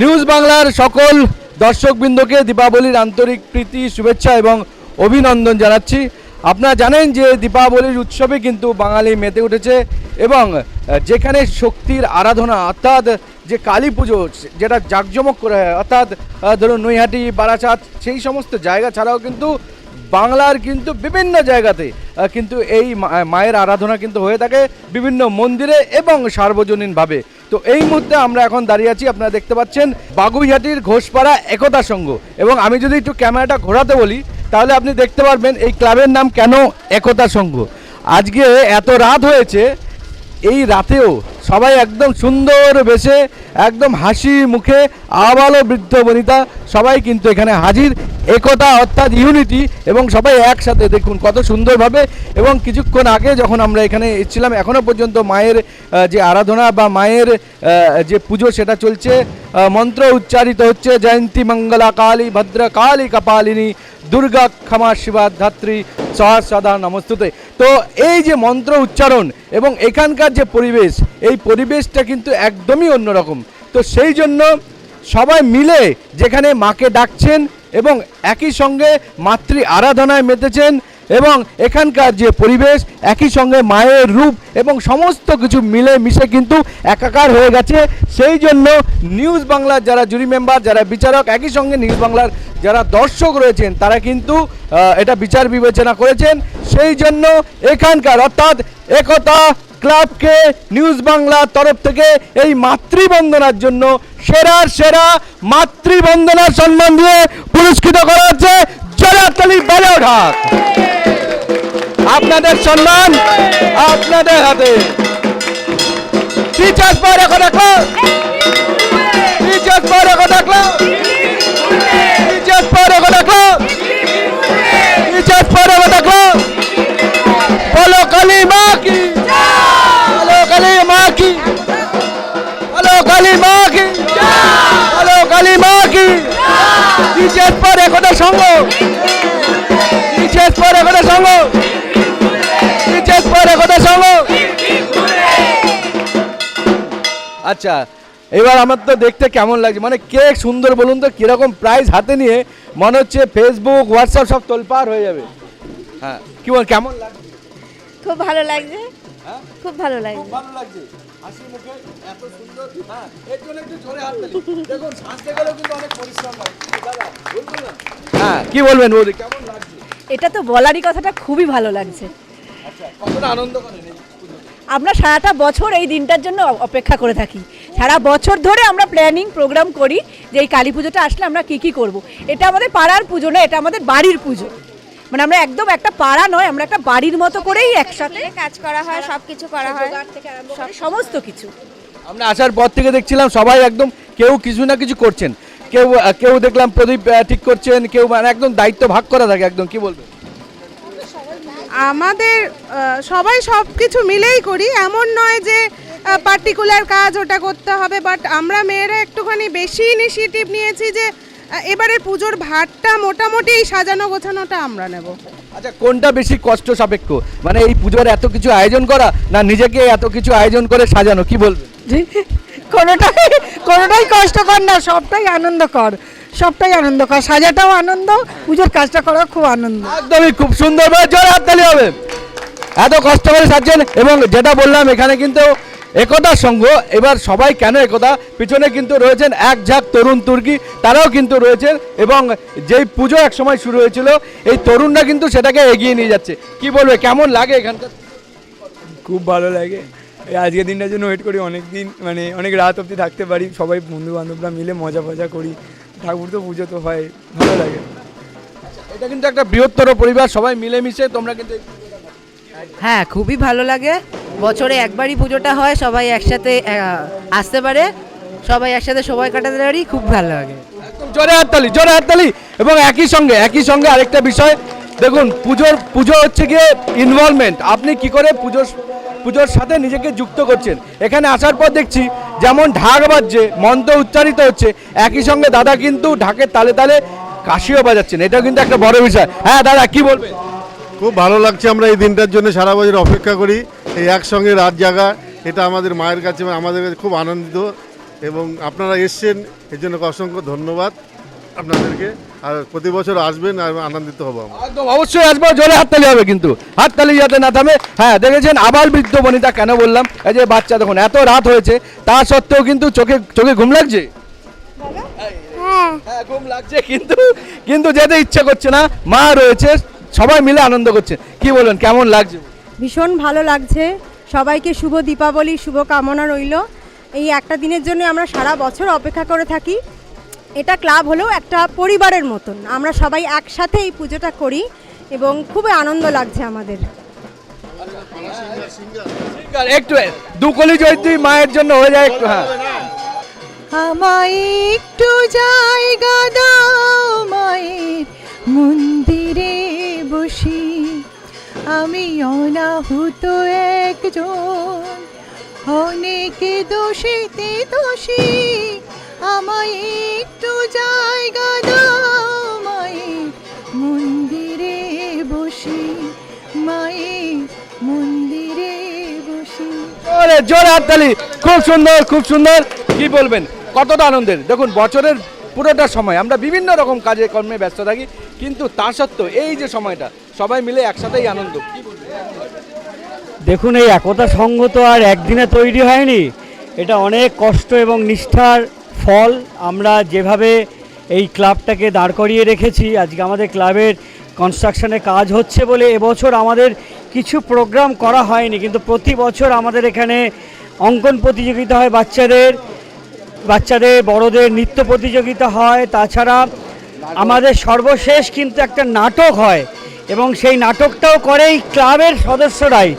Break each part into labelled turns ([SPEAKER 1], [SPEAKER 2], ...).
[SPEAKER 1] News বাংলার সকল দর্শকবৃন্দকে দীপাবলির আন্তরিক প্রীতি, শুভেচ্ছা এবং অভিনন্দন জানাচ্ছি। আপনারা জানেন যে দীপাবলির উৎসবে কিন্তু বাঙালি মেতে উঠেছে এবং যেখানে শক্তির আরাধনা, অর্থাৎ যে কালী পুজো, যেটা জাঁকজমক করে হয় অর্থাৎ ধরুন নৈহাটি, বারাসাত, সেই সমস্ত জায়গা ছাড়াও কিন্তু বাংলার কিন্তু বিভিন্ন জায়গাতে কিন্তু এই মায়ের আরাধনা কিন্তু হয়ে থাকে বিভিন্ন মন্দিরে এবং সার্বজনীনভাবে। তো এই মুহূর্তে আমরা এখন দাঁড়িয়ে আছি, আপনারা দেখতে পাচ্ছেন বাগুইহাটির ঘোষপাড়া একতা সংঘ। এবং আমি যদি একটু ক্যামেরাটা ঘোরাতে বলি, তাহলে আপনি দেখতে পারবেন এই ক্লাবের নাম কেন একতা সংঘ। আজকে এত রাত হয়েছে, এই রাতেও সবাই একদম সুন্দর বেশে, একদম হাসি মুখে আবালো বৃদ্ধ বনিতা সবাই কিন্তু এখানে হাজির। একতা অর্থাৎ ইউনিটি এবং সবাই একসাথে। দেখুন কত সুন্দরভাবে এবং কিছুক্ষণ আগে যখন আমরা এখানে এসেছিলাম এখনও পর্যন্ত মায়ের যে আরাধনা বা মায়ের যে পুজো সেটা চলছে। মন্ত্র উচ্চারিত হচ্ছে, জয়ন্তী মঙ্গলা কালী, ভদ্র কালী কপালিনী, দুর্গা ক্ষমা শিবা ধাত্রী সহস্রদা নমস্তুতে। তো এই যে মন্ত্র উচ্চারণ এবং এখানকার যে পরিবেশ, এই পরিবেশটা কিন্তু একদমই অন্যরকম। তো সেই জন্য সবাই মিলে যেখানে মাকে ডাকছেন এবং একই সঙ্গে মাতৃ আরাধনায় মেতেছেন এবং এখানকার যে পরিবেশ একই সঙ্গে মায়ের রূপ এবং সমস্ত কিছু মিলে মিশে কিন্তু একাকার হয়ে গেছে। সেই জন্য নিউজ বাংলার যারা জুরি মেম্বার, যারা বিচারক, একই সঙ্গে নিউজ বাংলার যারা দর্শক রয়েছেন, তারা কিন্তু এটা বিচার বিবেচনা করেছেন। সেই জন্য এখানকার অর্থাৎ একতা ক্লাবকে নিউজ বাংলার তরফ থেকে এই মাতৃবন্দনার জন্য সেরার সেরা মাতৃবন্দনার সম্মান দিয়ে পুরস্কৃত করা হচ্ছে জয়াতলি বেড়ে ওঠা আপনাদের সম্মান, আপনাদের হাতে। টিচার্স পর দেখো টিচার্স পর এখন টিচার্স পর একতা সঙ্গ টিচার্স পর একতা সঙ্গ টিচার্স পর একতা সঙ্গ আচ্ছা এবার আমার তো দেখতে কেমন লাগছে? মানে কে সুন্দর বলুন তো কীরকম প্রাইজ হাতে নিয়ে মনে হচ্ছে ফেসবুক হোয়াটসঅ্যাপ সব তোলপাড় হয়ে যাবে। হ্যাঁ কি বল কেমন লাগছে?
[SPEAKER 2] খুব ভালো লাগছে।
[SPEAKER 1] হ্যাঁ?
[SPEAKER 2] খুব ভালো লাগছে।
[SPEAKER 1] খুব ভালো লাগছে। হাসি মুখে এত সুন্দর হ্যাঁ এর জন্য একটু জোরে হাত দেখুন সাজতে গেলেও কিন্তু অনেক পরিশ্রম লাগে দাদা বলবেন না? হ্যাঁ কি বলবেন? বৌদি কেমন লাগছে?
[SPEAKER 2] এটা তো বলারই কথাটা খুবই ভালো লাগছে।
[SPEAKER 1] আচ্ছা কতটা আনন্দ করেন
[SPEAKER 2] আমরা সারাটা বছর এই দিনটার জন্য অপেক্ষা করে থাকি। সারা বছর ধরে আমরা প্ল্যানিং প্রোগ্রাম করি যে এই কালী পুজোটা আসলে আমরা কী কী করব। এটা আমাদের পাড়ার পুজো না এটা আমাদের বাড়ির পুজো। মানে আমরা একদম একটা পাড়া নয় আমরা একটা বাড়ির মতো করেই একসাথে
[SPEAKER 3] কাজ করা হয় সব কিছু করা হয়।
[SPEAKER 2] সমস্ত কিছু।
[SPEAKER 1] আমরা আসার পর থেকে দেখছিলাম সবাই একদম কেউ কিছু না কিছু করছেন। কেউ কেউ দেখলাম প্রদীপ ঠিক করছেন কেউ মানে একদম দায়িত্ব ভাগ করা থাকে একদম কি বলবেন?
[SPEAKER 4] আমাদের সবাই সব কিছু মিলেই করি। এমন নয় যে পার্টিকুলার কাজ ওটা করতে হবে বাট আমরা মেয়েরা একটুখানি বেশি ইনিশিয়েটিভ নিয়েছি যে এবারের পুজোর ভাতটা মোটামুটি এই সাজানো গোছানোটা আমরা নেব।
[SPEAKER 1] আচ্ছা কোনটা বেশি কষ্ট সাপেক্ষ? মানে এই পুজোর এত কিছু আয়োজন করা না নিজেকে এত কিছু আয়োজন করে সাজানো? কি বলবেন?
[SPEAKER 5] কোনোটাই কোনোটাই কষ্টকর না সবটাই আনন্দকর সবটাই আনন্দকর। সাজাটাও আনন্দ পুজোর কাজটা করা খুব আনন্দ।
[SPEAKER 1] একদমই খুব সুন্দর ভাবে জোরে হাততালি হবে। এত কষ্ট করে সাজছেন এবং যেটা বললাম এখানে কিন্তু একতা সংঘ এবার সবাই কেন একতা? পিছনে কিন্তু রয়েছেন এক ঝাঁক তরুণ তুর্কি তারাও কিন্তু রয়েছেন এবং যেই পুজো এক সময় শুরু হয়েছিল এই তরুণরা কিন্তু সেটাকে এগিয়ে নিয়ে যাচ্ছে। কি বলবে? কেমন লাগে এখানকার?
[SPEAKER 6] খুব ভালো লাগে। এই আজকের দিনটার জন্য ওয়েট করি অনেক দিন মানে অনেক রাত অবধি থাকতে পারি সবাই বন্ধু বান্ধবরা মিলে মজা ফজা করি। ঠাকুর তো পুজো তো হয় ভালো লাগে।
[SPEAKER 1] এটা কিন্তু একটা বৃহত্তর পরিবার সবাই মিলেমিশে তোমরা কিন্তু
[SPEAKER 7] হ্যাঁ খুবই ভালো লাগে। বছরে একবারই পুজোটা হয়, সবাই একসাথে আসতে পারে। সবাই একসাথে সময় কাটাতে পারি, খুব ভালো লাগে।
[SPEAKER 1] জোরে হাততালি জোরে হাততালি এবং একই সঙ্গে একই সঙ্গে আরেকটা বিষয়, দেখুন, পুজোর, পুজো হচ্ছে গিয়ে ইনভলভমেন্ট আপনি কি করে পুজোর পুজোর সাথে নিজেকে যুক্ত করছেন? এখানে আসার পর দেখছি, যেমন ঢাক বাজছে, মন্ত্র উচ্চারিত হচ্ছে, একই সঙ্গে দাদা কিন্তু ঢাকের তালে তালে কাশিও বাজাচ্ছেন। এটাও কিন্তু একটা বড় বিষয়। হ্যাঁ দাদা, কি বলবেন?
[SPEAKER 8] খুব ভালো লাগছে আমরা এই দিনটার জন্য সারা বছর অপেক্ষা করি। এই একসঙ্গে রাত জাগা এটা আমাদের মায়ের কাছে আমাদের কাছে খুব আনন্দিত এবং আপনারা এসছেন এর জন্য অসংখ্য ধন্যবাদ আপনাদেরকে। আর প্রতি বছর আসবেন আর আনন্দিত হব আমরা।
[SPEAKER 1] একদম অবশ্যই আসব জোরে হাততালি হবে কিন্তু। হাততালি যাতে না থামে হ্যাঁ দেখেছেন আবার বৃদ্ধ বনিতা কেন বললাম? এই যে বাচ্চা দেখুন এত রাত হয়েছে তা সত্ত্বেও কিন্তু চোখে চোখে ঘুম লাগছে?
[SPEAKER 3] হ্যাঁ
[SPEAKER 1] হ্যাঁ ঘুম লাগছে কিন্তু কিন্তু যেতে ইচ্ছে করছে না। মা রয়েছে সবাই মিলে আনন্দ করছে। কি বলবেন কেমন লাগছে?
[SPEAKER 9] ভীষণ ভালো লাগছে। সবাইকে শুভ দীপাবলি শুভ কামনা রইল। এই একটা দিনের জন্য আমরা সারা বছর অপেক্ষা করে থাকি। এটা ক্লাব হলেও একটা পরিবারের মতন। আমরা সবাই একসাথে এই পুজোটা করি এবং খুবই আনন্দ লাগছে আমাদের।
[SPEAKER 1] একটু দুকলি জয়ন্তী মায়ের জন্য হয়ে যায় একটু হ্যাঁ।
[SPEAKER 5] আমায় একটু জায়গা দাও মায়ের মন্দিরে। আমি অনাহুত একজন। অনেকে দোষীতে দোষী। আমায় একটু জায়গা দাও মন্দিরে বসি, মায়ের মন্দিরে বসি।
[SPEAKER 1] জোরে জোরে হাততালি খুব সুন্দর খুব সুন্দর। কি বলবেন? কতটা আনন্দের। দেখুন, বছরের পুরোটা সময় আমরা বিভিন্ন রকম কাজে, কর্মে ব্যস্ত থাকি, কিন্তু তা সত্ত্বেও এই যে সময়টা সবাই মিলে একসাথেই আনন্দ।
[SPEAKER 10] দেখুন, এই একতা সংঘ তো আর একদিনে তৈরি হয়নি। এটা অনেক কষ্ট এবং নিষ্ঠার ফল। আমরা যেভাবে এই ক্লাবটাকে দাঁড় করিয়ে রেখেছি, আজকে আমাদের ক্লাবের কনস্ট্রাকশনে কাজ হচ্ছে বলে এবছর আমাদের কিছু প্রোগ্রাম করা হয়নি, কিন্তু প্রতি বছর আমাদের এখানে অঙ্কন প্রতিযোগিতা হয় বাচ্চাদের বাচ্চাদের, বড়দের নৃত্য প্রতিযোগিতা হয়। তাছাড়া আমাদের সর্বশেষ কিন্তু একটা নাটক হয়। এবং সেই নাটকটাও করে এই ক্লাবের সদস্যরাই।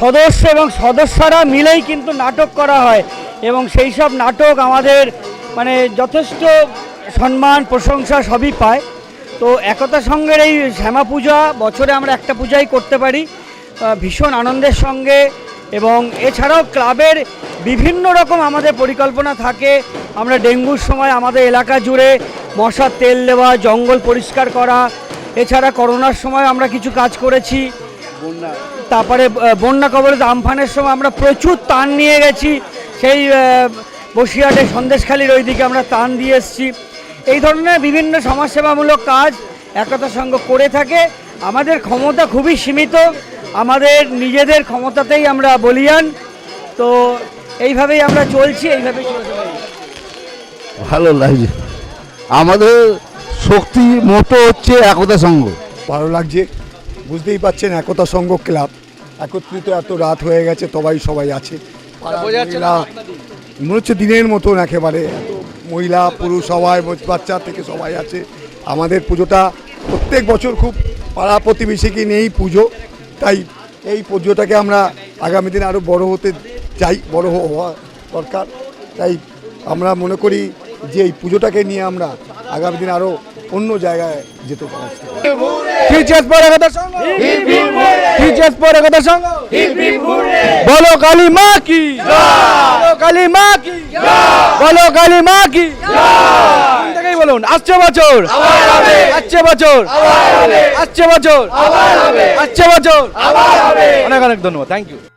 [SPEAKER 10] সদস্য এবং সদস্যরা মিলেই কিন্তু নাটক করা হয় এবং সেই সব নাটক আমাদের মানে যথেষ্ট সম্মান, প্রশংসা সবই পায়। তো একতা সঙ্গের এই শ্যামা পূজা, বছরে আমরা একটা পূজাই করতে পারি ভীষণ আনন্দের সঙ্গে এবং এছাড়াও ক্লাবের বিভিন্ন রকম আমাদের পরিকল্পনা থাকে। আমরা ডেঙ্গুর সময় আমাদের এলাকা জুড়ে মশার তেল দেওয়া, জঙ্গল পরিষ্কার করা এছাড়া করোনার সময় আমরা কিছু কাজ করেছি। তারপরে বন্যা কবলিত আমফানের সময় আমরা প্রচুর তান নিয়ে গেছি। সেই বসিরহাটে সন্দেশখালির ওইদিকে আমরা তান দিয়ে এসেছি। এই ধরনের বিভিন্ন সমাজসেবামূলক কাজ একতা সঙ্গ করে থাকে। আমাদের ক্ষমতা খুবই সীমিত। আমাদের নিজেদের ক্ষমতাতেই আমরা বলিয়ান। তো এইভাবেই আমরা চলছি, এইভাবেই
[SPEAKER 11] ভালো লাগছে। আমাদের শক্তি মোটো হচ্ছে একতা সংঘ।
[SPEAKER 12] ভালো লাগছে। বুঝতেই পাচ্ছেন একতা সংঘ ক্লাব। একত্রিত এত রাত হয়ে গেছে তবাই সবাই আছে। মনে হচ্ছে দিনের মতন একেবারে। মহিলা পুরুষ সবাই বাচ্চা থেকে সবাই আছে। আমাদের পুজোটা প্রত্যেক বছর খুব পাড়া প্রতিবেশীকে নিয়েই পুজো। তাই এই পুজোটাকে আমরা আগামী দিনে আরও বড় হতে চাই বড় হওয়া দরকার। তাই আমরা মনে করি যে এই পুজোটাকে নিয়ে আমরা আগামী দিনে আরও অন্য জায়গায় যেতে পারি
[SPEAKER 1] টিচার্স পর একতা সংঘ টিচার্স পর একতা বলো কালী মা কি? কালী মা কি? বলো কালী মা কি? থেকেই বলুন, আসছে বছর। আসছে বছর। আসছে বছর। আসছে বছর। অনেক অনেক ধন্যবাদ থ্যাংক ইউ